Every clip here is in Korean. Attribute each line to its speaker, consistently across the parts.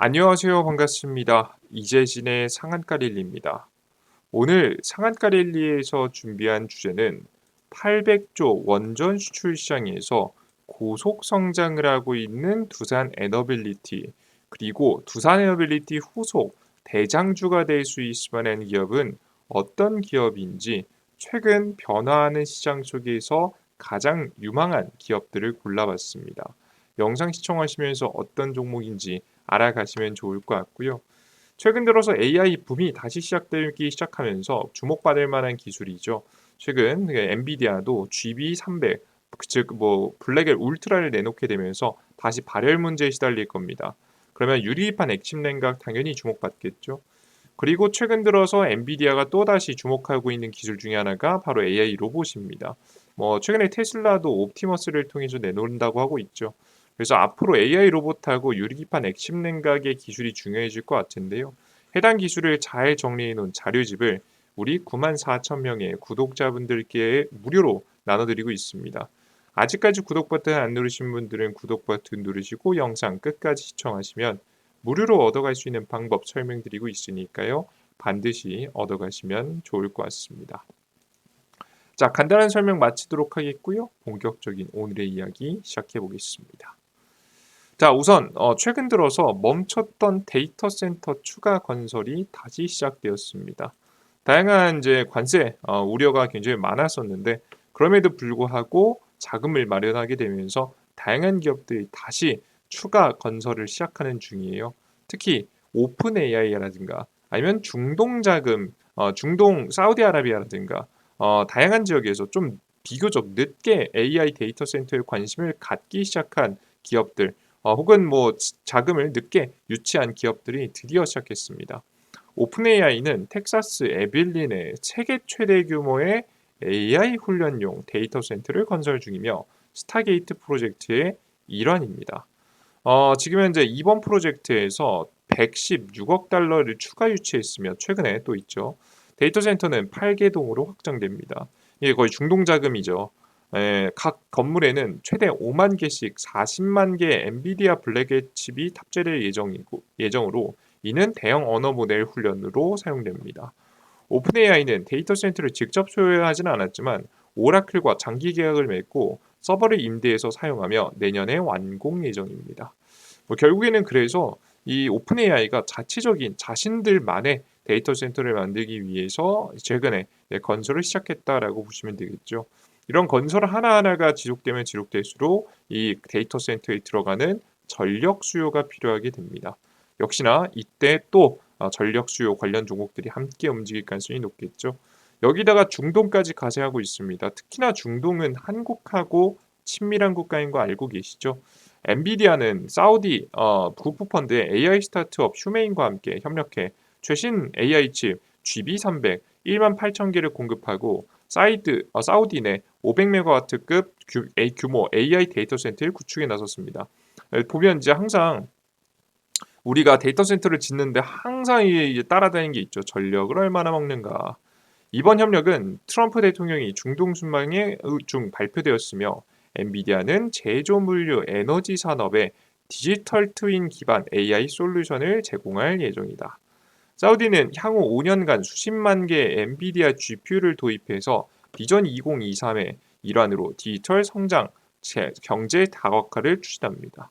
Speaker 1: 안녕하세요. 반갑습니다. 이재진의 상한가릴리입니다. 오늘 상한가릴리에서 준비한 주제는 800조 원전 수출 시장에서 고속 성장을 하고 있는 두산 에너빌리티 그리고 두산 에너빌리티 후속 대장주가 될 수 있을 만한 기업은 어떤 기업인지 최근 변화하는 시장 속에서 가장 유망한 기업들을 골라봤습니다. 영상 시청하시면서 어떤 종목인지 알아가시면 좋을 것 같고요. 최근 들어서 AI 붐이 다시 시작되기 시작하면서 주목받을 만한 기술이죠. 최근 그 엔비디아도 GB300 즉 뭐 블랙엘 울트라를 내놓게 되면서 다시 발열 문제에 시달릴 겁니다. 그러면 유리입한 액침 냉각 당연히 주목받겠죠. 그리고 최근 들어서 엔비디아가 또다시 주목하고 있는 기술 중에 하나가 바로 AI 로봇입니다. 뭐 최근에 테슬라도 옵티머스를 통해서 내놓는다고 하고 있죠. 그래서 앞으로 AI 로봇하고 유리기판 액침 냉각의 기술이 중요해질 것 같은데요. 해당 기술을 잘 정리해 놓은 자료집을 우리 9만 4천 명의 구독자분들께 무료로 나눠드리고 있습니다. 아직까지 구독 버튼 안 누르신 분들은 구독 버튼 누르시고 영상 끝까지 시청하시면 무료로 얻어갈 수 있는 방법 설명드리고 있으니까요. 반드시 얻어가시면 좋을 것 같습니다. 자, 간단한 설명 마치도록 하겠고요. 본격적인 오늘의 이야기 시작해 보겠습니다. 자, 우선 어, 최근 들어서 멈췄던 데이터 센터 추가 건설이 다시 시작되었습니다. 다양한 이제 관세 어, 우려가 굉장히 많았었는데 그럼에도 불구하고 자금을 마련하게 되면서 다양한 기업들이 다시 추가 건설을 시작하는 중이에요. 특히 오픈 AI라든가 아니면 중동 자금, 어, 중동 사우디아라비아라든가 어, 다양한 지역에서 좀 비교적 늦게 AI 데이터 센터에 관심을 갖기 시작한 기업들 어, 혹은 뭐 자금을 늦게 유치한 기업들이 드디어 시작했습니다. 오픈AI는 텍사스 에빌린에 세계 최대 규모의 AI 훈련용 데이터 센터를 건설 중이며 스타게이트 프로젝트의 일환입니다. 어, 지금 현재 이번 프로젝트에서 116억 달러를 추가 유치했으며 최근에 또 있죠. 데이터 센터는 8개 동으로 확장됩니다. 이게 거의 중동 자금이죠. 예, 각 건물에는 최대 5만 개씩 40만 개의 엔비디아 블랙의 칩이 탑재될 예정이고 예정으로 이는 대형 언어 모델 훈련으로 사용됩니다. 오픈AI는 데이터 센터를 직접 소유하지는 않았지만 오라클과 장기 계약을 맺고 서버를 임대해서 사용하며 내년에 완공 예정입니다. 뭐 결국에는 그래서 이 오픈AI가 자체적인 자신들만의 데이터 센터를 만들기 위해서 최근에 건설을 시작했다라고 보시면 되겠죠. 이런 건설 하나하나가 지속되면 지속될수록 이 데이터 센터에 들어가는 전력 수요가 필요하게 됩니다. 역시나 이때 또 어, 전력 수요 관련 종목들이 함께 움직일 가능성이 높겠죠. 여기다가 중동까지 가세하고 있습니다. 특히나 중동은 한국하고 친밀한 국가인 거 알고 계시죠? 엔비디아는 사우디 어, 국부펀드의 AI 스타트업 휴메인과 함께 협력해 최신 AI 칩 GB300 1만 8천 개를 공급하고 사이드 어, 사우디 내 500메가와트급 규모 AI 데이터 센터를 구축에 나섰습니다. 보면 이제 항상 우리가 데이터 센터를 짓는데 항상 이제 따라다니는 게 있죠. 전력을 얼마나 먹는가. 이번 협력은 트럼프 대통령이 중동 순방에 중 발표되었으며 엔비디아는 제조 물류 에너지 산업에 디지털 트윈 기반 AI 솔루션을 제공할 예정이다. 사우디는 향후 5년간 수십만 개의 엔비디아 GPU를 도입해서 비전 2023의 일환으로 디지털 성장, 경제 다각화를 추진합니다.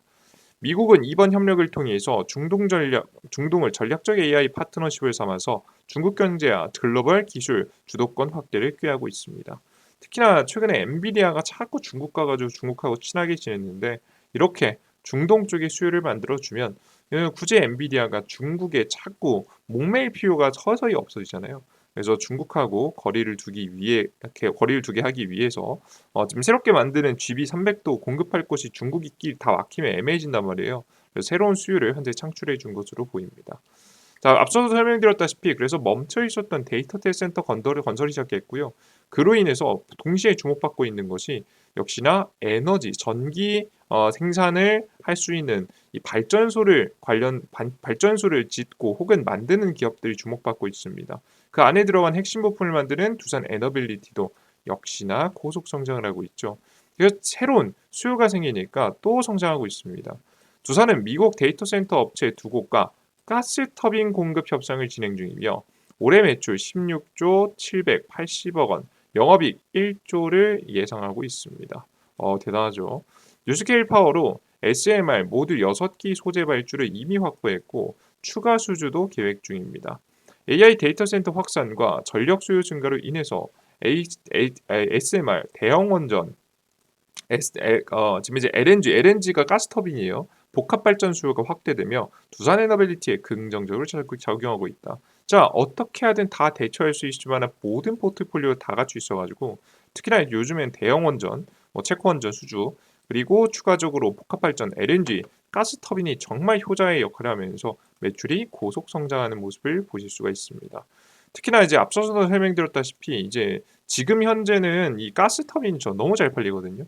Speaker 1: 미국은 이번 협력을 통해서 중동 전략, 중동을 전략적 AI 파트너십을 삼아서 중국 경제와 글로벌 기술 주도권 확대를 꾀하고 있습니다. 특히나 최근에 엔비디아가 자꾸 중국과 가지고 중국하고 친하게 지냈는데 이렇게 중동 쪽의 수요를 만들어주면 굳이 엔비디아가 중국에 자꾸 목매일 필요가 서서히 없어지잖아요. 그래서 중국하고 거리를 두기 위해 이렇게 거리를 두게 하기 위해서 어, 지금 새롭게 만드는 GB300도 공급할 곳이 중국이 다 막히면 애매해진단 말이에요. 그래서 새로운 수요를 현재 창출해 준 것으로 보입니다. 자, 앞서서 설명드렸다시피 그래서 멈춰 있었던 데이터 센터 건설을 건설이 시작했고요. 그로 인해서 동시에 주목받고 있는 것이 역시나 에너지, 전기 어, 생산을 할 수 있는 이 발전소를 관련 반, 발전소를 짓고 혹은 만드는 기업들이 주목받고 있습니다. 그 안에 들어간 핵심 부품을 만드는 두산 에너빌리티도 역시나 고속 성장을 하고 있죠. 그래서 새로운 수요가 생기니까 또 성장하고 있습니다. 두산은 미국 데이터 센터 업체 두 곳과 가스 터빈 공급 협상을 진행 중이며 올해 매출 16조 780억 원, 영업이익 1조를 예상하고 있습니다. 어, 대단하죠. 뉴스케일 파워로 SMR 모두 6기 소재 발주를 이미 확보했고 추가 수주도 계획 중입니다. AI 데이터 센터 확산과 전력 수요 증가로 인해서 SMR 대형 원전 어, 지금 이제 LNG, LNG가 가스 터빈이에요. 복합 발전 수요가 확대되며 두산 에너빌리티에 긍정적으로 작- 작용하고 있다. 자, 어떻게 하든 다 대처할 수 있을 만한 모든 포트폴리오 다 갖추 있어가지고 특히나 요즘엔 대형 원전, 뭐 체코 원전 수주 그리고 추가적으로 복합 발전 LNG 가스 터빈이 정말 효자의 역할을 하면서 매출이 고속 성장하는 모습을 보실 수가 있습니다. 특히나 이제 앞서서도 설명드렸다시피 이제 지금 현재는 이 가스 터빈이 저 너무 잘 팔리거든요.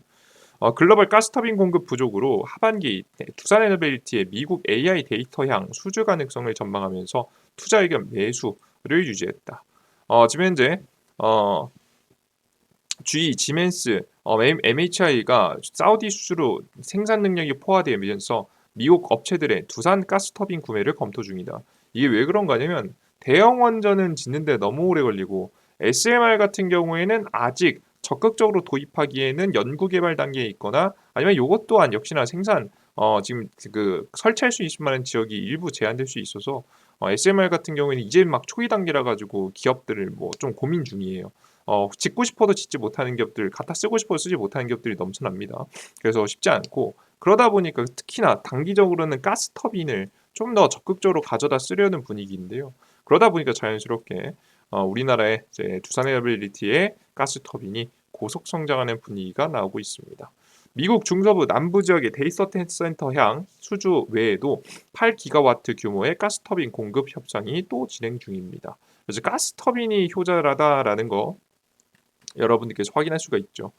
Speaker 1: 어, 글로벌 가스 터빈 공급 부족으로 하반기 두산 에너빌리티의 미국 AI 데이터 향 수주 가능성을 전망하면서 투자 의견 매수를 유지했다. 어, 지금 현재 어, GE, 지멘스, 어, MHI가 사우디 수주로 생산 능력이 포화되면서 미국 업체들의 두산 가스터빈 구매를 검토 중이다. 이게 왜 그런가 하면 대형 원전은 짓는데 너무 오래 걸리고 SMR 같은 경우에는 아직 적극적으로 도입하기에는 연구 개발 단계에 있거나 아니면 이것 또한 역시나 생산 어 지금 그 설치할 수 있을 만한 지역이 일부 제한될 수 있어서 어, SMR 같은 경우에는 이제 막 초기 단계라 가지고 기업들을 뭐 좀 고민 중이에요. 어, 짓고 싶어도 짓지 못하는 기업들, 갖다 쓰고 싶어도 쓰지 못하는 기업들이 넘쳐납니다. 그래서 쉽지 않고 그러다 보니까 특히나 단기적으로는 가스 터빈을 좀 더 적극적으로 가져다 쓰려는 분위기인데요. 그러다 보니까 자연스럽게 어, 우리나라의 이제 두산 에어빌리티의 가스 터빈이 고속 성장하는 분위기가 나오고 있습니다. 미국 중서부 남부 지역의 데이터 센터 향 수주 외에도 8기가와트 규모의 가스 터빈 공급 협상이 또 진행 중입니다. 그래서 가스 터빈이 효자라다라는 거 여러분들께서 확인할 수가 있죠.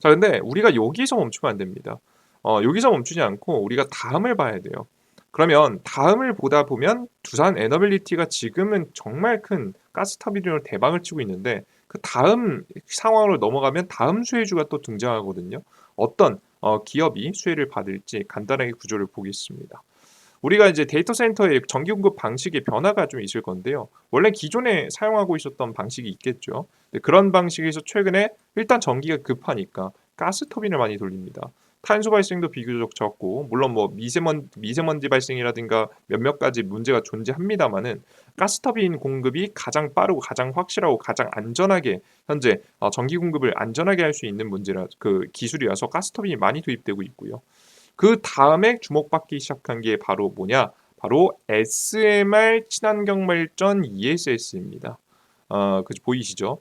Speaker 1: 자, 근데 우리가 여기서 멈추면 안 됩니다. 어, 여기서 멈추지 않고 우리가 다음을 봐야 돼요. 그러면 다음을 보다 보면 두산 에너빌리티가 지금은 정말 큰 가스 터빈으로 대박을 치고 있는데 그 다음 상황으로 넘어가면 다음 수혜주가 또 등장하거든요. 어떤 어, 기업이 수혜를 받을지 간단하게 구조를 보겠습니다. 우리가 이제 데이터 센터의 전기 공급 방식의 변화가 좀 있을 건데요. 원래 기존에 사용하고 있었던 방식이 있겠죠. 그런 방식에서 최근에 일단 전기가 급하니까 가스 터빈을 많이 돌립니다. 탄소 발생도 비교적 적고 물론 뭐 미세먼 미세먼지 발생이라든가 몇몇 가지 문제가 존재합니다만은 가스 터빈 공급이 가장 빠르고 가장 확실하고 가장 안전하게 현재 어, 전기 공급을 안전하게 할 수 있는 문제라 그 기술이라서 가스 터빈이 많이 도입되고 있고요. 그 다음에 주목받기 시작한 게 바로 뭐냐? 바로 SMR 친환경 발전 ESS입니다. 어, 그 보이시죠?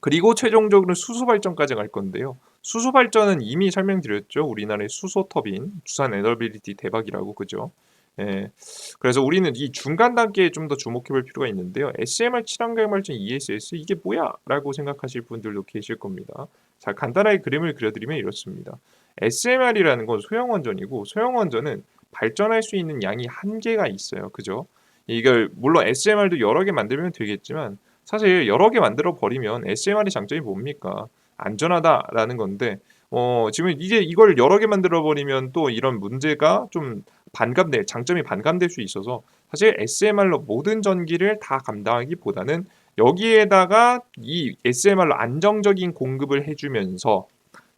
Speaker 1: 그리고 최종적으로 수소 발전까지 갈 건데요. 수소 발전은 이미 설명드렸죠. 우리나라의 수소 터빈, 두산 에너빌리티 대박이라고 그죠? 예. 그래서 우리는 이 중간 단계에 좀 더 주목해 볼 필요가 있는데요. SMR 친환경 발전 ESS 이게 뭐야?라고 생각하실 분들도 계실 겁니다. 자, 간단하게 그림을 그려드리면 이렇습니다. SMR이라는 건 소형 원전이고 소형 원전은 발전할 수 있는 양이 한계가 있어요. 그죠? 이걸 물론 SMR도 여러 개 만들면 되겠지만 사실 여러 개 만들어 버리면 SMR의 장점이 뭡니까? 안전하다라는 건데 어, 지금 이게 이걸 여러 개 만들어 버리면 또 이런 문제가 좀 반감돼 장점이 반감될 수 있어서 사실 SMR로 모든 전기를 다 감당하기보다는 여기에다가 이 SMR로 안정적인 공급을 해주면서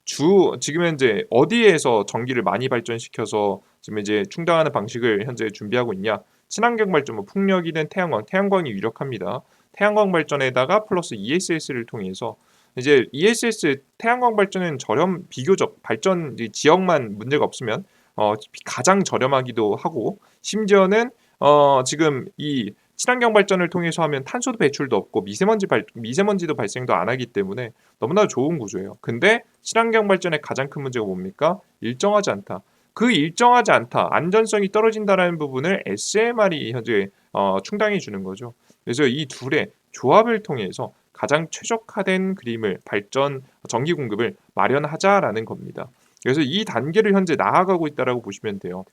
Speaker 1: 주 지금 현재 어디에서 전기를 많이 발전시켜서 지금 이제 충당하는 방식을 현재 준비하고 있냐? 친환경 발전, 뭐 풍력이든 태양광, 태양광이 유력합니다. 태양광 발전에다가 플러스 ESS를 통해서 이제 ESS 태양광 발전은 저렴 비교적 발전 지역만 문제가 없으면 어, 가장 저렴하기도 하고 심지어는 어, 지금 이 친환경 발전을 통해서 하면 탄소도 배출도 없고 미세먼지 발, 미세먼지도 발생도 안 하기 때문에 너무나 좋은 구조예요. 근데 친환경 발전의 가장 큰 문제가 뭡니까? 일정하지 않다. 그 일정하지 않다, 안전성이 떨어진다라는 부분을 SMR이 현재 어, 충당해 주는 거죠. 그래서 이 둘의 조합을 통해서 가장 최적화된 그림을 발전 전기 공급을 마련하자라는 겁니다. 그래서 이 단계를 현재 나아가고 있다라고 보시면 돼요.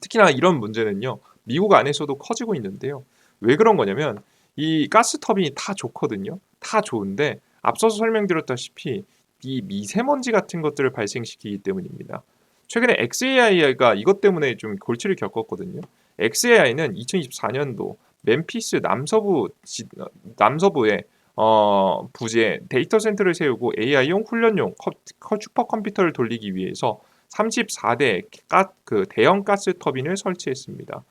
Speaker 1: 특히나 이런 문제는요. 미국 안에서도 커지고 있는데요. 왜 그런 거냐면 이 가스 터빈이 다 좋거든요. 다 좋은데 앞서서 설명드렸다시피 이 미세먼지 같은 것들을 발생시키기 때문입니다. 최근에 xAI가 이것 때문에 좀 골치를 겪었거든요. xAI는 2024년도 멤피스 남서부 지, 남서부에 어, 부지에 데이터 센터를 세우고 AI용 훈련용 커, 커, 슈퍼컴퓨터를 돌리기 위해서 34대 가, 그 대형 가스 터빈을 설치했습니다.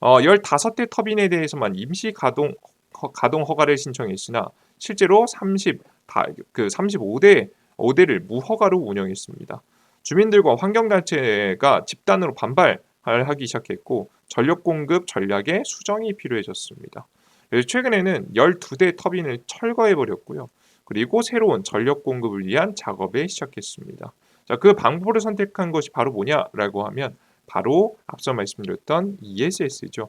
Speaker 1: 어, 15대 터빈에 대해서만 임시 가동 허, 가동 허가를 신청했으나 실제로 30, 다, 그 35대 5대를 무허가로 운영했습니다. 주민들과 환경단체가 집단으로 반발하기 시작했고 전력 공급 전략에 수정이 필요해졌습니다. 그래서 최근에는 12대 터빈을 철거해 버렸고요. 그리고 새로운 전력 공급을 위한 작업에 시작했습니다. 자, 그 방법을 선택한 것이 바로 뭐냐라고 하면 바로 앞서 말씀드렸던 ESS죠.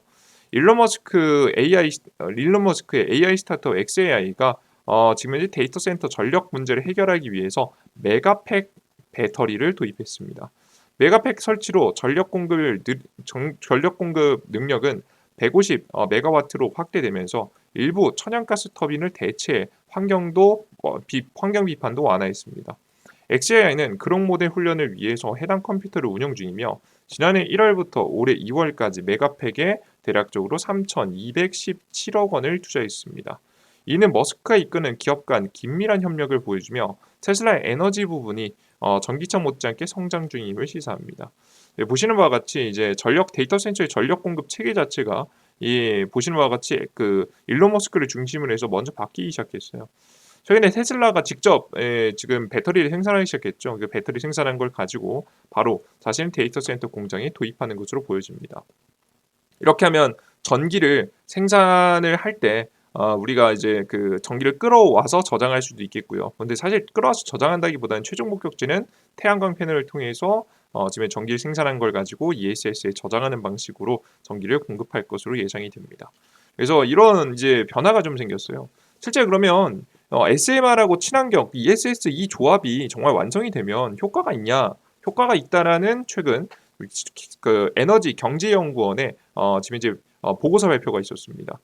Speaker 1: 일론 머스크 AI 어, 일론 머스크의 AI 스타트업 XAI가 어, 지금 현재 데이터 센터 전력 문제를 해결하기 위해서 메가팩 배터리를 도입했습니다. 메가팩 설치로 전력 공급을 정, 전력 공급 능력은 150 어, 메가와트로 확대되면서 일부 천연가스 터빈을 대체 환경도 어, 비, 환경 비판도 완화했습니다. XAI는 그런 모델 훈련을 위해서 해당 컴퓨터를 운영 중이며 지난해 1월부터 올해 2월까지 메가팩에 대략적으로 3,217억 원을 투자했습니다. 이는 머스크가 이끄는 기업 간 긴밀한 협력을 보여주며 테슬라의 에너지 부분이 어, 전기차 못지않게 성장 중임을 시사합니다. 예, 보시는 바와 같이 이제 전력 데이터 센터의 전력 공급 체계 자체가 이 보시는 바와 같이 그 일론 머스크를 중심으로 해서 먼저 바뀌기 시작했어요. 최근에 테슬라가 직접 에, 지금 배터리를 생산하기 시작했죠. 그 배터리 생산한 걸 가지고 바로 자신 데이터 센터 공장에 도입하는 것으로 보여집니다. 이렇게 하면 전기를 생산을 할때 어, 우리가 이제 그 전기를 끌어와서 저장할 수도 있겠고요. 근데 사실 끌어와서 저장한다기보다는 최종 목적지는 태양광 패널을 통해서 어, 지금 전기를 생산한 걸 가지고 ESS에 저장하는 방식으로 전기를 공급할 것으로 예상이 됩니다. 그래서 이런 이제 변화가 좀 생겼어요. 실제 그러면 어, SMR하고 친환경 ESS 이 조합이 정말 완성이 되면 효과가 있냐? 효과가 있다라는 최근 그 에너지 경제연구원의 어, 지금 이제 어, 보고서 발표가 있었습니다.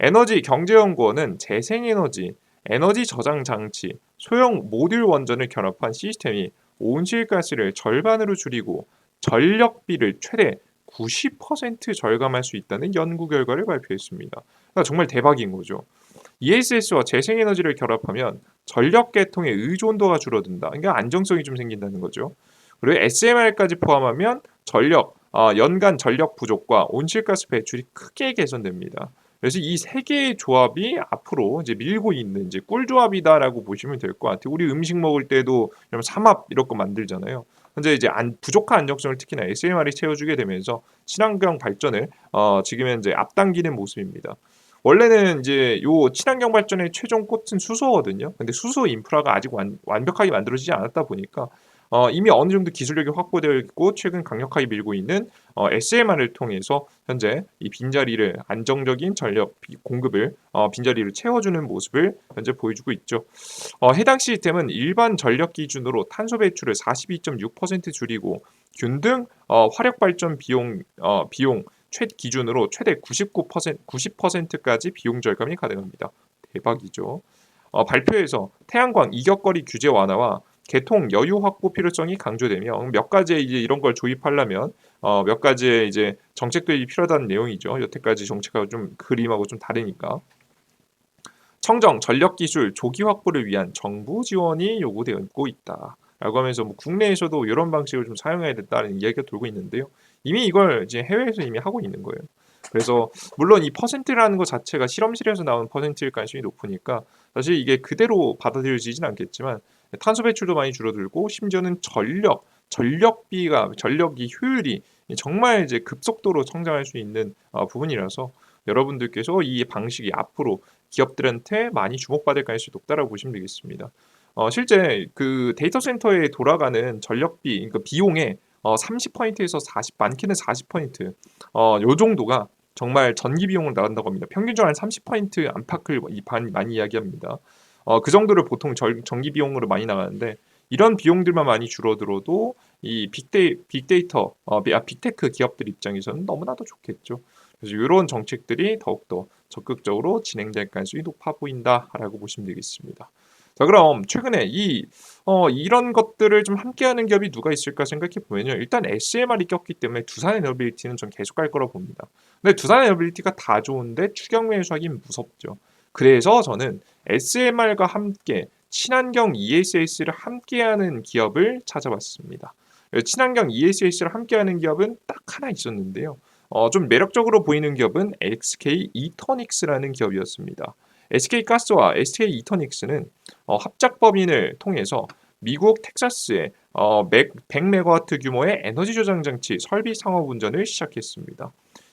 Speaker 1: 에너지 경제연구원은 재생에너지, 에너지 저장 장치, 소형 모듈 원전을 결합한 시스템이 온실가스를 절반으로 줄이고 전력비를 최대 90% 절감할 수 있다는 연구 결과를 발표했습니다. 그러니까 정말 대박인 거죠. ESS와 재생에너지를 결합하면 전력 계통의 의존도가 줄어든다. 그러니까 안정성이 좀 생긴다는 거죠. 그리고 SMR까지 포함하면 전력, 어, 연간 전력 부족과 온실가스 배출이 크게 개선됩니다. 그래서 이 세 개의 조합이 앞으로 이제 밀고 있는 이제 꿀 조합이다라고 보시면 될 것 같아요. 우리 음식 먹을 때도 삼합 이런 거 만들잖아요. 현재 이제 안, 부족한 안정성을 특히나 SMR이 채워주게 되면서 친환경 발전을 어, 지금 현재 앞당기는 모습입니다. 원래는 이제 요 친환경 발전의 최종 꽃은 수소거든요. 근데 수소 인프라가 아직 완, 완벽하게 만들어지지 않았다 보니까 어, 이미 어느 정도 기술력이 확보되어 있고 최근 강력하게 밀고 있는 어, SMR을 통해서 현재 이 빈자리를 안정적인 전력 공급을 어, 빈자리를 채워주는 모습을 현재 보여주고 있죠. 어, 해당 시스템은 일반 전력 기준으로 탄소 배출을 42.6% 줄이고 균등 어, 화력 발전 비용 어, 비용 최 기준으로 최대 99% 90%까지 비용 절감이 가능합니다. 대박이죠. 어, 발표에서 태양광 이격거리 규제 완화와 개통 여유 확보 필요성이 강조되며 몇 가지의 이제 이런 걸 조입하려면 어, 몇 가지의 이제 정책들이 필요하다는 내용이죠. 여태까지 정책하고 좀 그림하고 좀 다르니까. 청정 전력 기술 조기 확보를 위한 정부 지원이 요구되고 있다. 라고 하면서 뭐 국내에서도 이런 방식을 좀 사용해야 된다는 이야기가 돌고 있는데요. 이미 이걸 이제 해외에서 이미 하고 있는 거예요. 그래서 물론 이 퍼센트라는 것 자체가 실험실에서 나온 퍼센트일 가능성이 높으니까 사실 이게 그대로 받아들여지진 않겠지만 탄소 배출도 많이 줄어들고 심지어는 전력, 전력비가 전력이 효율이 정말 이제 급속도로 성장할 수 있는 어, 부분이라서 여러분들께서 이 방식이 앞으로 기업들한테 많이 주목받을 가능성이 높다라고 보시면 되겠습니다. 어, 실제 그 데이터 센터에 돌아가는 전력비, 그러니까 비용의 어, 30%에서 40, 많게는 40%, 어, 요 정도가 정말 전기 비용을 나간다고 합니다. 평균적으로 한 30% 안팎을 많이 이야기합니다. 어, 그 정도를 보통 절, 전기 비용으로 많이 나가는데 이런 비용들만 많이 줄어들어도 이 빅데이, 빅데이터, 어, 아, 빅테크 기업들 입장에서는 너무나도 좋겠죠. 그래서 이런 정책들이 더욱더 적극적으로 진행될 가능성이 높아 보인다라고 보시면 되겠습니다. 자, 그럼 최근에 이 어, 이런 것들을 좀 함께하는 기업이 누가 있을까 생각해 보면요. 일단 SMR이 꼈기 때문에 두산 에너빌리티는 좀 계속 갈 거라고 봅니다. 근데 두산 에너빌리티가 다 좋은데 추경 매수하기는 무섭죠. 그래서 저는 SMR과 함께 친환경 ESS를 함께하는 기업을 찾아봤습니다. 친환경 ESS를 함께하는 기업은 딱 하나 있었는데요. 어, 좀 매력적으로 보이는 기업은 SK 이터닉스라는 기업이었습니다. SK 가스와 SK 이터닉스는 어, 합작 법인을 통해서 미국 텍사스에 어, 100메가와트 규모의 에너지 저장 장치 설비 상업 운전을 시작했습니다.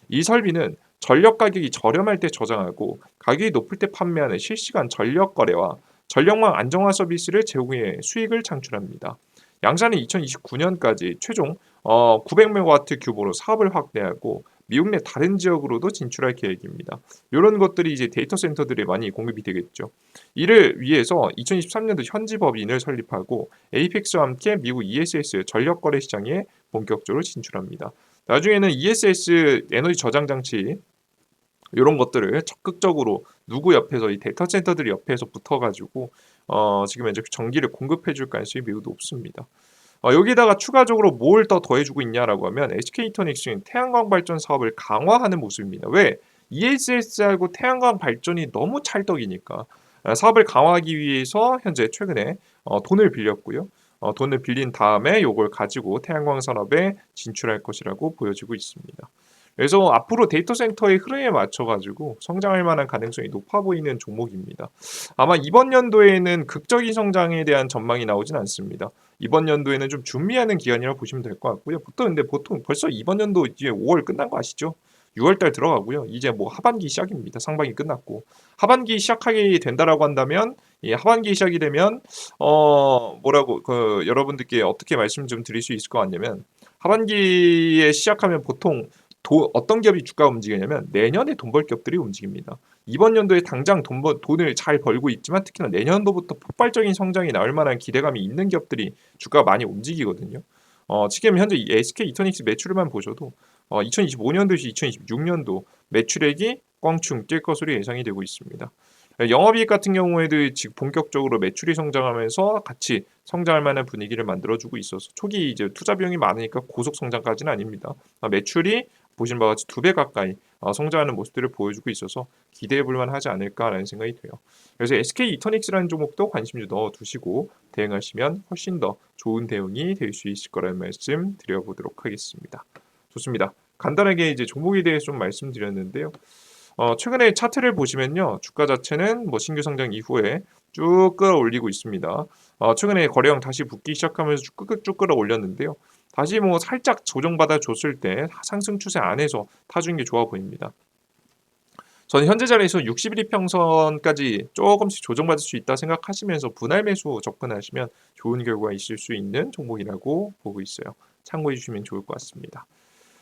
Speaker 1: 이 설비는 전력 가격이 저렴할 때 저장하고 가격이 높을 때 판매하는 실시간 전력 거래와 전력망 안정화 서비스를 제공해 수익을 창출합니다. 양사는 2029년까지 최종 어, 900메가와트 규모로 사업을 확대하고 미국 내 다른 지역으로도 진출할 계획입니다. 이런 것들이 이제 데이터 센터들에 많이 공급이 되겠죠. 이를 위해서 2023년도 현지 법인을 설립하고 에이펙스와 함께 미국 ESS 전력 거래 시장에 본격적으로 진출합니다. 나중에는 ESS 에너지 저장 장치 이런 것들을 적극적으로 누구 옆에서 이 데이터 센터들 옆에서 붙어가지고 어, 지금 현재 전기를 공급해줄 가능성이 매우 높습니다. 어, 여기다가 추가적으로 뭘 더 더해주고 있냐라고 하면 SK이터닉스는 태양광 발전 사업을 강화하는 모습입니다. 왜? ESS하고 태양광 발전이 너무 찰떡이니까 어, 사업을 강화하기 위해서 현재 최근에 어, 돈을 빌렸고요. 어, 돈을 빌린 다음에 이걸 가지고 태양광 산업에 진출할 것이라고 보여지고 있습니다. 그래서 앞으로 데이터 센터의 흐름에 맞춰가지고 성장할 만한 가능성이 높아 보이는 종목입니다. 아마 이번 연도에는 극적인 성장에 대한 전망이 나오진 않습니다. 이번 연도에는 좀 준비하는 기간이라고 보시면 될 것 같고요. 보통 근데 보통 벌써 이번 연도 이제 5월 끝난 거 아시죠? 6월달 들어가고요. 이제 뭐 하반기 시작입니다. 상반기 끝났고 하반기 시작하게 된다라고 한다면 이 하반기 시작이 되면 어 뭐라고 그 여러분들께 어떻게 말씀 좀 드릴 수 있을 것 같냐면 하반기에 시작하면 보통 도, 어떤 기업이 주가 움직이냐면 내년에 돈 벌 기업들이 움직입니다. 이번 연도에 당장 돈 버, 돈을 잘 벌고 있지만 특히나 내년도부터 폭발적인 성장이 나올 만한 기대감이 있는 기업들이 주가가 많이 움직이거든요. 어, 지금 현재 SK 이터닉스 매출만 보셔도 어, 2025년도에서 2026년도 매출액이 꽝충 뛸 것으로 예상이 되고 있습니다. 영업이익 같은 경우에도 지금 본격적으로 매출이 성장하면서 같이 성장할 만한 분위기를 만들어주고 있어서 초기 이제 투자 비용이 많으니까 고속 성장까지는 아닙니다. 아, 매출이 보시는 바와 같이 두 배 가까이 어, 성장하는 모습들을 보여주고 있어서 기대해 볼 만하지 않을까라는 생각이 돼요. 그래서 SK 이터닉스라는 종목도 관심 좀 넣어 두시고 대응하시면 훨씬 더 좋은 대응이 될 수 있을 거라는 말씀 드려보도록 하겠습니다. 좋습니다. 간단하게 이제 종목에 대해서 좀 말씀드렸는데요. 어, 최근에 차트를 보시면요. 주가 자체는 뭐 신규 성장 이후에 쭉 끌어올리고 있습니다. 어, 최근에 거래량 다시 붙기 시작하면서 쭉, 쭉 끌어올렸는데요. 다시 뭐 살짝 조정받아 줬을 때 상승 추세 안에서 타주는 게 좋아 보입니다. 저는 현재 자리에서 61일 평선까지 조금씩 조정받을 수 있다 생각하시면서 분할 매수 접근하시면 좋은 결과가 있을 수 있는 종목이라고 보고 있어요. 참고해 주시면 좋을 것 같습니다.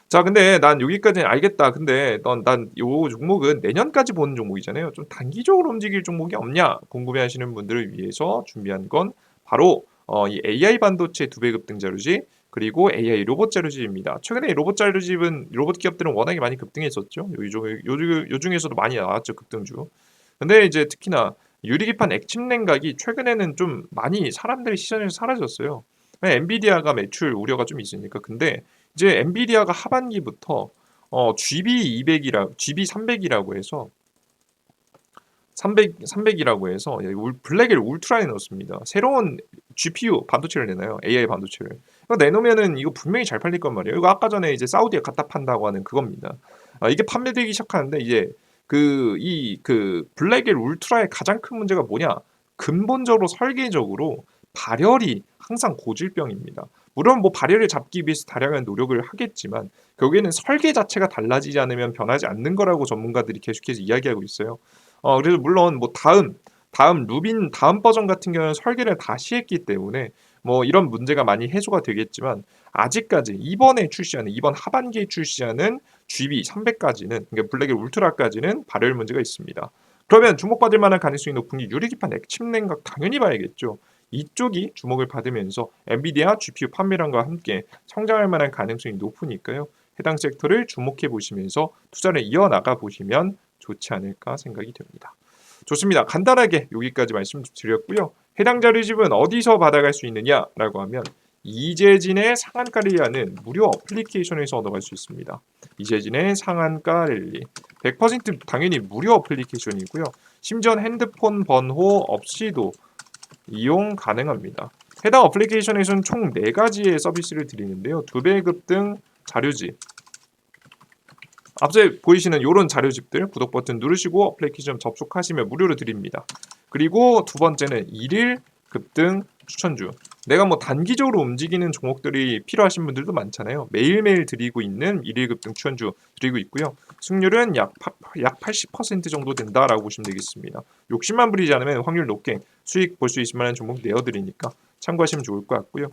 Speaker 1: 자, 근데 난 여기까지는 알겠다. 근데 넌난요 종목은 내년까지 보는 종목이잖아요. 좀 단기적으로 움직일 종목이 없냐 궁금해하시는 분들을 위해서 준비한 건 바로 어, 이 AI 반도체 두 배 급 등 자료지 그리고 AI 로봇 자료집입니다. 최근에 로봇 자료집은 로봇 기업들은 워낙에 많이 급등했었죠. 요, 요, 요, 요 중에서도 많이 나왔죠 급등주. 근데 이제 특히나 유리기판 액침 냉각이 최근에는 좀 많이 사람들의 시선에서 사라졌어요. 엔비디아가 매출 우려가 좀 있으니까. 근데 이제 엔비디아가 하반기부터 어, GB 200이라 GB 300이라고 해서 300 300이라고 해서 블랙을 울트라에 넣었습니다. 새로운 GPU 반도체를 내나요? AI 반도체를. 이거 내놓으면은 이거 분명히 잘 팔릴 건 말이에요. 이거 아까 전에 이제 사우디에 갖다 판다고 하는 그겁니다. 아, 이게 판매되기 시작하는데 이제 그 이그 그 블랙엘 울트라의 가장 큰 문제가 뭐냐? 근본적으로 설계적으로 발열이 항상 고질병입니다. 물론 뭐 발열을 잡기 위해서 다량한 노력을 하겠지만 결국에는 설계 자체가 달라지지 않으면 변하지 않는 거라고 전문가들이 계속해서 이야기하고 있어요. 어 그래서 물론 뭐 다음 다음 루빈 다음 버전 같은 경우는 설계를 다시 했기 때문에 뭐 이런 문제가 많이 해소가 되겠지만 아직까지 이번에 출시하는 이번 하반기에 출시하는 GB 300까지는 그러니까 블랙의 울트라까지는 발열 문제가 있습니다. 그러면 주목받을 만한 가능성이 높은 게 유리기판 액침 냉각 당연히 봐야겠죠. 이쪽이 주목을 받으면서 엔비디아 GPU 판매량과 함께 성장할 만한 가능성이 높으니까요. 해당 섹터를 주목해 보시면서 투자를 이어나가 보시면 좋지 않을까 생각이 됩니다. 좋습니다. 간단하게 여기까지 말씀드렸고요. 해당 자료집은 어디서 받아갈 수 있느냐라고 하면 이재진의 상한가 랠리라는 무료 어플리케이션에서 얻어갈 수 있습니다. 이재진의 상한가 랠리 100% 당연히 무료 어플리케이션이고요. 심지어 핸드폰 번호 없이도 이용 가능합니다. 해당 어플리케이션에서는 총 4가지의 서비스를 드리는데요. 두배 급 등 자료집 앞서 보이시는 이런 자료집들 구독 버튼 누르시고 어플리케이션 접속하시면 무료로 드립니다. 그리고 두 번째는 일일 급등 추천주. 내가 뭐 단기적으로 움직이는 종목들이 필요하신 분들도 많잖아요. 매일매일 드리고 있는 일일 급등 추천주 드리고 있고요. 승률은 약, 약 80% 정도 된다라고 보시면 되겠습니다. 욕심만 부리지 않으면 확률 높게 수익 볼 수 있을 만한 종목 내어드리니까 참고하시면 좋을 것 같고요.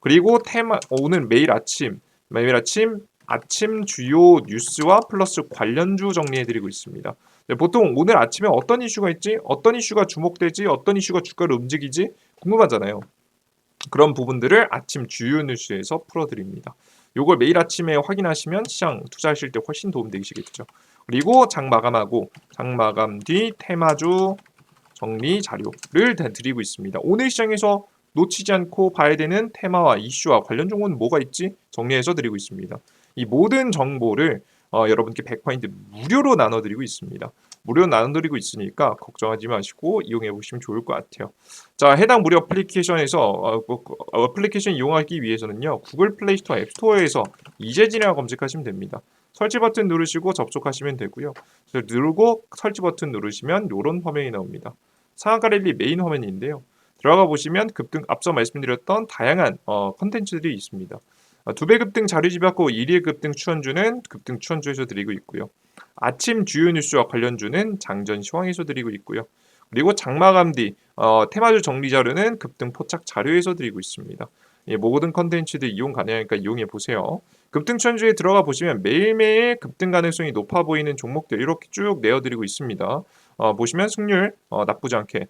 Speaker 1: 그리고 테마 오늘 매일 아침 매일 아침 아침 주요 뉴스와 플러스 관련주 정리해드리고 있습니다. 네, 보통 오늘 아침에 어떤 이슈가 있지, 어떤 이슈가 주목되지, 어떤 이슈가 주가를 움직이지 궁금하잖아요. 그런 부분들을 아침 주요 뉴스에서 풀어드립니다. 요걸 매일 아침에 확인하시면 시장 투자하실 때 훨씬 도움되시겠죠. 그리고 장 마감하고 장 마감 뒤 테마주 정리 자료를 드리고 있습니다. 오늘 시장에서 놓치지 않고 봐야 되는 테마와 이슈와 관련 종목은 뭐가 있지 정리해서 드리고 있습니다. 이 모든 정보를 어, 여러분께 100포인트 무료로 나눠드리고 있습니다. 무료로 나눠드리고 있으니까 걱정하지 마시고 이용해 보시면 좋을 것 같아요. 자, 해당 무료 어플리케이션에서 어, 뭐, 어플리케이션 이용하기 위해서는요, 구글 플레이 스토어, 앱 스토어에서 이재진이라고 검색하시면 됩니다. 설치 버튼 누르시고 접속하시면 되고요. 누르고 설치 버튼 누르시면 이런 화면이 나옵니다. 상한가 랠리 메인 화면인데요. 들어가 보시면 급등 앞서 말씀드렸던 다양한 어, 컨텐츠들이 있습니다. 아, 두배 급등 자료 집약고 1일 급등 추천주는 급등 추천주에서 드리고 있고요. 아침 주요 뉴스와 관련주는 장전 시황에서 드리고 있고요. 그리고 장마감 뒤 어, 테마주 정리 자료는 급등 포착 자료에서 드리고 있습니다. 예, 모든 컨텐츠들 이용 가능하니까 이용해 보세요. 급등 추천주에 들어가 보시면 매일매일 급등 가능성이 높아 보이는 종목들 이렇게 쭉 내어드리고 있습니다. 어, 보시면 승률 어, 나쁘지 않게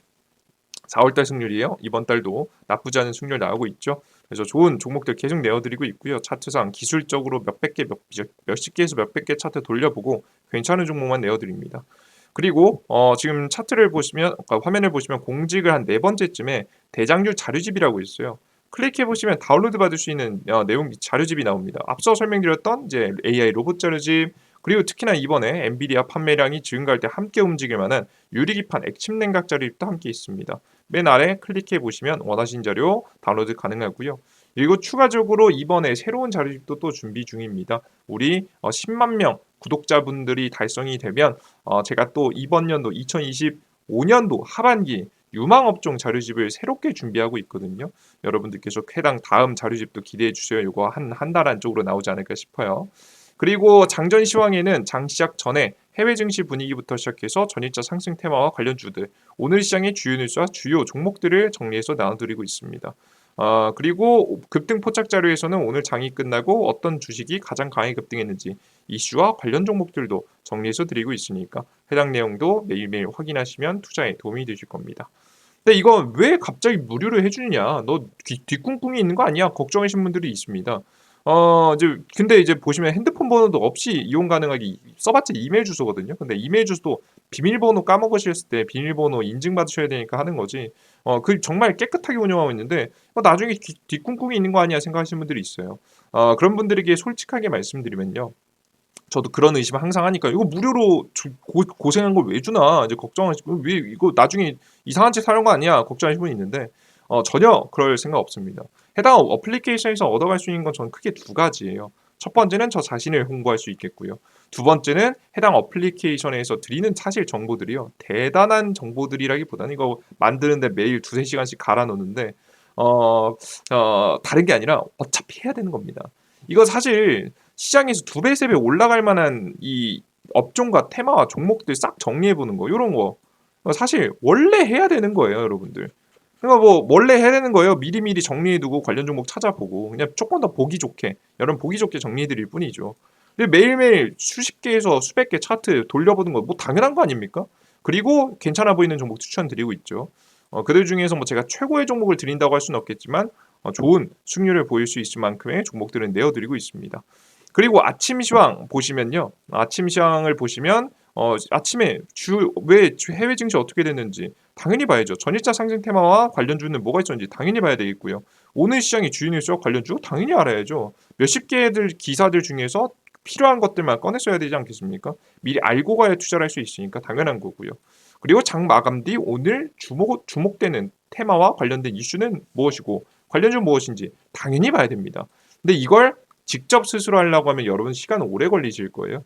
Speaker 1: 4월달 승률이에요. 이번 달도 나쁘지 않은 승률 나오고 있죠. 그래서 좋은 종목들 계속 내어드리고 있고요. 차트상 기술적으로 몇백 개, 몇, 몇십 개에서 몇백 개 차트 돌려보고 괜찮은 종목만 내어드립니다. 그리고 어, 지금 차트를 보시면 그러니까 화면을 보시면 공직을 한 네 번째쯤에 대장률 자료집이라고 있어요. 클릭해 보시면 다운로드 받을 수 있는 어, 내용 자료집이 나옵니다. 앞서 설명드렸던 이제 AI 로봇 자료집 그리고 특히나 이번에 엔비디아 판매량이 증가할 때 함께 움직일 만한 유리기판 액침 냉각 자료집도 함께 있습니다. 맨 아래 클릭해 보시면 원하신 자료 다운로드 가능하고요. 그리고 추가적으로 이번에 새로운 자료집도 또 준비 중입니다. 우리 10만 어, 명 구독자분들이 달성이 되면 어, 제가 또 이번 연도 2025년도 하반기 유망업종 자료집을 새롭게 준비하고 있거든요. 여러분들께서 해당 다음 자료집도 기대해 주세요. 이거 한 한 달 안쪽으로 나오지 않을까 싶어요. 그리고 장전 시황에는 장 시작 전에 해외 증시 분위기부터 시작해서 전일자 상승 테마와 관련 주들, 오늘 시장의 주요 뉴스와 주요 종목들을 정리해서 나눠드리고 있습니다. 어, 그리고 급등 포착 자료에서는 오늘 장이 끝나고 어떤 주식이 가장 강하게 급등했는지 이슈와 관련 종목들도 정리해서 드리고 있으니까 해당 내용도 매일매일 확인하시면 투자에 도움이 되실 겁니다. 근데 이거 왜 갑자기 무료로 해주느냐? 너 뒤, 뒷꿍꿍이 있는 거 아니야? 걱정하시는 분들이 있습니다. 어 이제 근데 이제 보시면 핸드폰 번호도 없이 이용 가능하게 써봤자 이메일 주소거든요. 근데 이메일 주소도 비밀번호 까먹으셨을 때 비밀번호 인증받으셔야 되니까 하는 거지. 어 그 정말 깨끗하게 운영하고 있는데 어, 나중에 뒤, 뒷꿈꿈이 있는 거 아니야 생각하시는 분들이 있어요. 어 그런 분들에게 솔직하게 말씀드리면요. 저도 그런 의심 항상 하니까 이거 무료로 고, 생한 걸 왜 주나 이제 걱정하시고 왜 이거 나중에 이상한 짓 사는 거 아니야 걱정하시는 분이 있는데 어, 전혀 그럴 생각 없습니다. 해당 어플리케이션에서 얻어갈 수 있는 건 저는 크게 두 가지예요. 첫 번째는 저 자신을 홍보할 수 있겠고요. 두 번째는 해당 어플리케이션에서 드리는 사실 정보들이요. 대단한 정보들이라기보다는 이거 만드는데 매일 두세 시간씩 갈아 넣는데 어, 어, 다른 게 아니라 어차피 해야 되는 겁니다. 이거 사실 시장에서 두 배, 세 배 올라갈 만한 이 업종과 테마와 종목들 싹 정리해 보는 거, 이런 거 사실 원래 해야 되는 거예요, 여러분들. 그러니까 뭐 원래 해내는 거예요. 미리미리 정리해두고 관련 종목 찾아보고 그냥 조금 더 보기 좋게 여러분 보기 좋게 정리해드릴 뿐이죠. 근데 매일매일 수십 개에서 수백 개 차트 돌려보는 거 뭐 당연한 거 아닙니까? 그리고 괜찮아 보이는 종목 추천드리고 있죠. 어, 그들 중에서 뭐 제가 최고의 종목을 드린다고 할 수는 없겠지만 어, 좋은 수익률을 보일 수 있을 만큼의 종목들은 내어드리고 있습니다. 그리고 아침 시황 보시면요. 아침 시황을 보시면 어, 아침에 주 왜 해외 증시 어떻게 됐는지 당연히 봐야죠. 전일자 상승 테마와 관련주는 뭐가 있었는지 당연히 봐야 되겠고요. 오늘 시장의 뉴스와 관련주 당연히 알아야죠. 몇십 개들 기사들 중에서 필요한 것들만 꺼냈어야 되지 않겠습니까? 미리 알고 가야 투자를 할 수 있으니까 당연한 거고요. 그리고 장 마감 뒤 오늘 주목 주목되는 테마와 관련된 이슈는 무엇이고 관련주 무엇인지 당연히 봐야 됩니다. 근데 이걸 직접 스스로 하려고 하면 여러분 시간 오래 걸리실 거예요.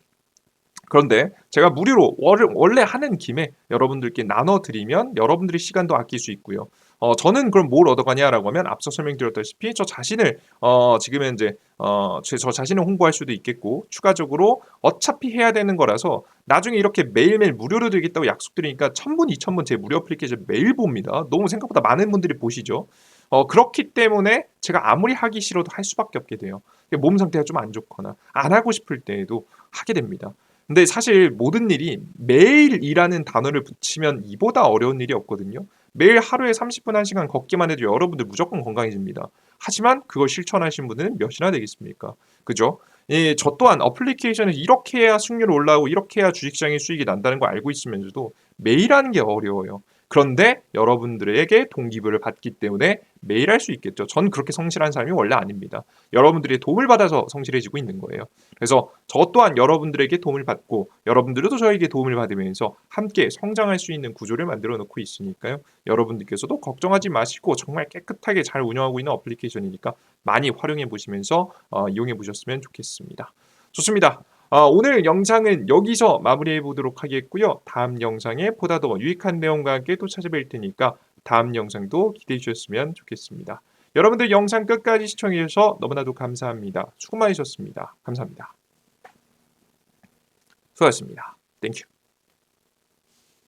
Speaker 1: 그런데 제가 무료로 월- 원래 하는 김에 여러분들께 나눠드리면 여러분들이 시간도 아낄 수 있고요. 어, 저는 그럼 뭘 얻어가냐라고 하면 앞서 설명드렸다시피 저 자신을 어, 지금은 이제 어, 제, 저 자신을 홍보할 수도 있겠고 추가적으로 어차피 해야 되는 거라서 나중에 이렇게 매일매일 무료로 드리겠다고 약속드리니까 천분 이천분 제 무료 애플리케이션 매일 봅니다. 너무 생각보다 많은 분들이 보시죠. 어, 그렇기 때문에 제가 아무리 하기 싫어도 할 수밖에 없게 돼요. 몸 상태가 좀 안 좋거나 안 하고 싶을 때에도 하게 됩니다. 근데 사실 모든 일이 매일 일하는 단어를 붙이면 이보다 어려운 일이 없거든요. 매일 하루에 30분 1시간 걷기만 해도 여러분들 무조건 건강해집니다. 하지만 그걸 실천하신 분은 몇이나 되겠습니까? 그죠? 예, 저 또한 어플리케이션을 이렇게 해야 승률 올라오고 이렇게 해야 주식시장의 수익이 난다는 걸 알고 있으면서도 매일 하는 게 어려워요. 그런데 여러분들에게 동기부여를 받기 때문에 매일 할 수 있겠죠. 전 그렇게 성실한 사람이 원래 아닙니다. 여러분들의 도움을 받아서 성실해지고 있는 거예요. 그래서 저 또한 여러분들에게 도움을 받고 여러분들도 저에게 도움을 받으면서 함께 성장할 수 있는 구조를 만들어 놓고 있으니까요. 여러분들께서도 걱정하지 마시고 정말 깨끗하게 잘 운영하고 있는 어플리케이션이니까 많이 활용해 보시면서 어, 이용해 보셨으면 좋겠습니다. 좋습니다. 어, 오늘 영상은 여기서 마무리해 보도록 하겠고요. 다음 영상에 보다 더 유익한 내용과 함께 또 찾아뵐 테니까 다음 영상도 기대해 주셨으면 좋겠습니다. 여러분들 영상 끝까지 시청해 주셔서 너무나도 감사합니다. 수고 많으셨습니다. 감사합니다. 수고하셨습니다. 땡큐.